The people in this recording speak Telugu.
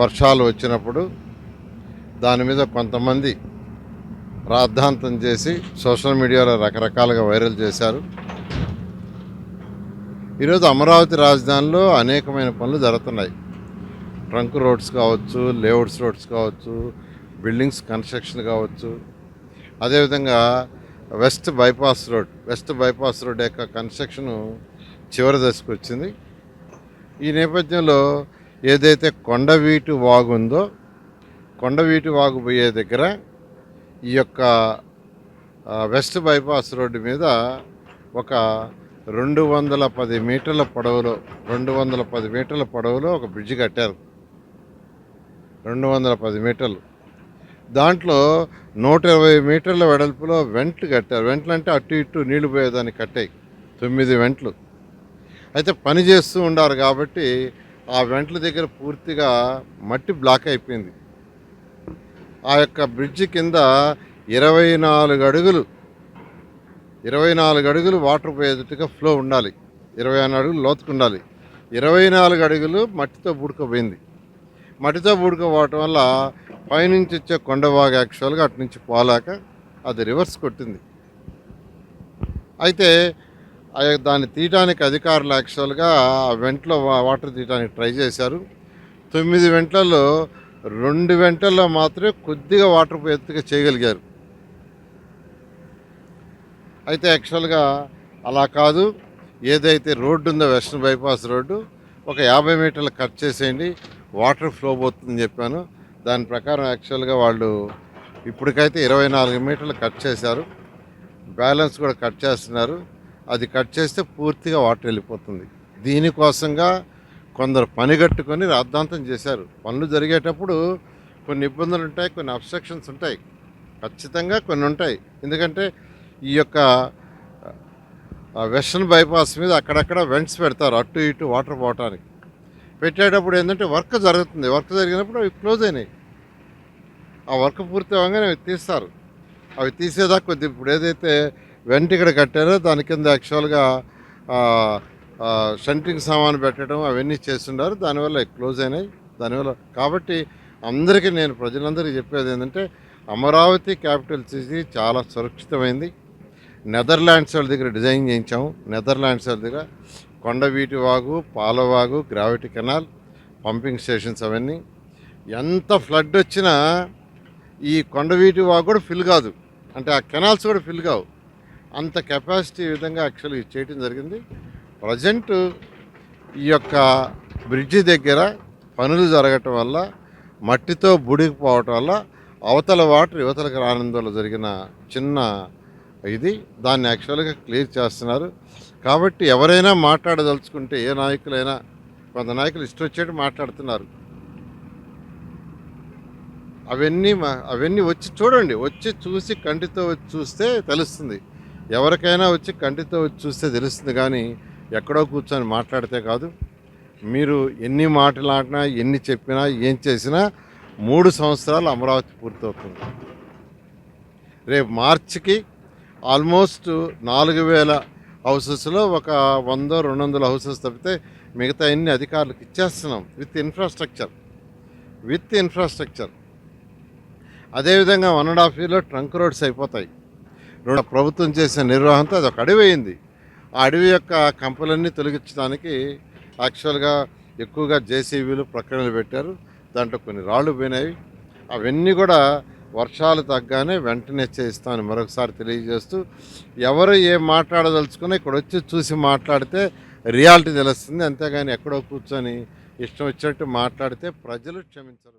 వర్షాలు వచ్చినప్పుడు దాని మీద కొంతమంది రాద్ధాంతం చేసి సోషల్ మీడియాలో రకరకాలుగా వైరల్ చేశారు. ఈరోజు అమరావతి రాజధానిలో అనేకమైన పనులు జరుగుతున్నాయి. ట్రంక్ రోడ్స్ కావచ్చు లేఅవుట్స్ రోడ్స్ కావచ్చు బిల్డింగ్స్ కన్స్ట్రక్షన్ కావచ్చు. అదేవిధంగా west bypass road west bypass road యొక్క కన్స్ట్రక్షన్ చివరి దశకు వచ్చింది. ఈ నేపథ్యంలో ఏదైతే కొండవీటి వాగు ఉందో కొండవీటి వాగు పోయే దగ్గర ఈ యొక్క వెస్ట్ బైపాస్ రోడ్డు మీద ఒక రెండు వందల పది మీటర్ల పొడవులో రెండు వందల పది మీటర్ల పొడవులో ఒక బ్రిడ్జి కట్టారు. రెండు వందల పది మీటర్లు. దాంట్లో నూట ఇరవై మీటర్ల వెడల్పులో వెంట్లు కట్టారు. వెంట్లు అంటే అటు ఇటు నీళ్ళు పోయేదానికి కట్టాయి. తొమ్మిది వెంట్లు. అయితే పని చేస్తూ ఉండారు కాబట్టి ఆ వెంట్ల దగ్గర పూర్తిగా మట్టి బ్లాక్ అయిపోయింది. ఆ యొక్క బ్రిడ్జి కింద ఇరవై నాలుగు అడుగులు ఇరవై నాలుగు అడుగులు వాటర్ పోయేటట్టుగా ఫ్లో ఉండాలి. ఇరవై నాలుగు అడుగులు లోతుకు ఉండాలి. ఇరవై నాలుగు అడుగులు మట్టితో బుడుకపోయింది మట్టితో బుడుకోపోవటం వల్ల పైనుంచి వచ్చే కొండవాగ యాక్చువల్గా అటు నుంచి పోలేక అది రివర్స్ కొట్టింది. అయితే దాన్ని తీయటానికి అధికారులు యాక్చువల్గా ఆ వెంటలో వాటర్ తీయటానికి ట్రై చేశారు. తొమ్మిది వెంటలలో రెండు వెంటల్లో మాత్రమే కొద్దిగా వాటర్ ఎత్తుగా చేయగలిగారు. అయితే యాక్చువల్గా అలా కాదు. ఏదైతే రోడ్డు ఉందో వెస్ట్రన్ బైపాస్ రోడ్డు ఒక యాభై మీటర్లు కట్ చేసేయండి వాటర్ ఫ్లో పోతుందని చెప్పాను. దాని ప్రకారం యాక్చువల్గా వాళ్ళు ఇప్పటికైతే ఇరవై నాలుగు మీటర్లు కట్ చేశారు. బ్యాలెన్స్ కూడా కట్ చేస్తున్నారు. అది కట్ చేస్తే పూర్తిగా వాటర్ వెళ్ళిపోతుంది. దీనికోసంగా కొందరు పని కట్టుకొని రాద్ధాంతం చేశారు. పనులు జరిగేటప్పుడు కొన్ని ఇబ్బందులు ఉంటాయి కొన్ని అబ్స్ట్రక్షన్స్ ఉంటాయి. ఖచ్చితంగా కొన్ని ఉంటాయి. ఎందుకంటే ఈ యొక్క ఆ, వెస్ట్రన్ బైపాస్ మీద అక్కడక్కడ వెంట్స్ పెడతారు అటు ఇటు వాటర్ పోవటానికి. పెట్టేటప్పుడు ఏంటంటే వర్క్ జరుగుతుంది. వర్క్ జరిగినప్పుడు అవి క్లోజ్ అయినాయి. ఆ వర్క్ పూర్తి అవ్వగానే అవి తీస్తారు. అవి తీసేదాకా కొద్ది ఇప్పుడు ఏదైతే వెంట ఇక్కడ కట్టారు. దాని కింద యాక్చువల్గా షంటింగ్ సామాన్ పెట్టడం అవన్నీ చేస్తున్నారు దానివల్ల క్లోజ్ అయినాయి. దానివల్ల కాబట్టి అందరికీ నేను ప్రజలందరికీ చెప్పేది ఏంటంటే అమరావతి క్యాపిటల్ సిటీ చాలా సురక్షితమైంది. నెదర్లాండ్స్ వాళ్ళ దగ్గర డిజైన్ చేయించాము. నెదర్లాండ్స్ వాళ్ళ దగ్గర Kondaveeti Vagu Palavagu gravity canal pumping stations అవన్నీ. ఎంత ఫ్లడ్ వచ్చినా ఈ కొండవీటి వాగు కూడా ఫిల్ కాదు. అంటే ఆ కెనాల్స్ కూడా ఫిల్ కావు. అంత కెపాసిటీ విధంగా యాక్చువల్లీ చేయటం జరిగింది. ప్రజెంట్ ఈ యొక్క బ్రిడ్జి దగ్గర పనులు జరగటం వల్ల మట్టితో బుడికిపోవటం వల్ల అవతల వాటర్ యువతలకు రానందువల్ల జరిగిన చిన్న ఇది. దాన్ని యాక్చువల్గా క్లియర్ చేస్తున్నారు. కాబట్టి ఎవరైనా మాట్లాడదలుచుకుంటే ఏ నాయకులైనా కొంత నాయకులు ఇష్టం వచ్చేట్టు మాట్లాడుతున్నారు. అవన్నీ మా- అవన్నీ వచ్చి చూడండి. వచ్చి చూసి కంటితో చూస్తే తెలుస్తుంది. ఎవరికైనా వచ్చి కంటితో చూస్తే తెలుస్తుంది కానీ ఎక్కడో కూర్చొని మాట్లాడితే కాదు. మీరు ఎన్ని మాట్లాడినా ఎన్ని చెప్పినా ఏం చేసినా మూడు సంవత్సరాలు అమరావతి పూర్తవుతుంది. రేపు మార్చికి ఆల్మోస్ట్ నాలుగు వేల హౌసెస్లో ఒక వంద రెండు వందల హౌసెస్ తప్పితే మిగతా అన్ని అధికారులకు ఇచ్చేస్తున్నాం? With infrastructure. With infrastructure. అదేవిధంగా వన్ అండ్ హాఫ్ ఇయర్లో ట్రంక్ రోడ్స్ అయిపోతాయి. రెండు ప్రభుత్వం చేసిన నిర్వహణతో అది ఒక అడవి అయింది. ఆ అడవి యొక్క కంపలన్నీ తొలగించడానికి యాక్చువల్గా ఎక్కువగా జేసీబీలు ప్రకటనలు పెట్టారు. దాంట్లో కొన్ని రాళ్ళు పోయినాయి. అవన్నీ కూడా వర్షాలు తగ్గానే వెంటనే చేయిస్తామని మరొకసారి తెలియజేస్తూ ఎవరు ఏం మాట్లాడదలుచుకున్నా ఇక్కడ వచ్చి చూసి మాట్లాడితే రియాలిటీ తెలుస్తుంది. అంతేగాని ఎక్కడో కూర్చొని ఇష్టం వచ్చినట్టు మాట్లాడితే ప్రజలు క్షమించరు.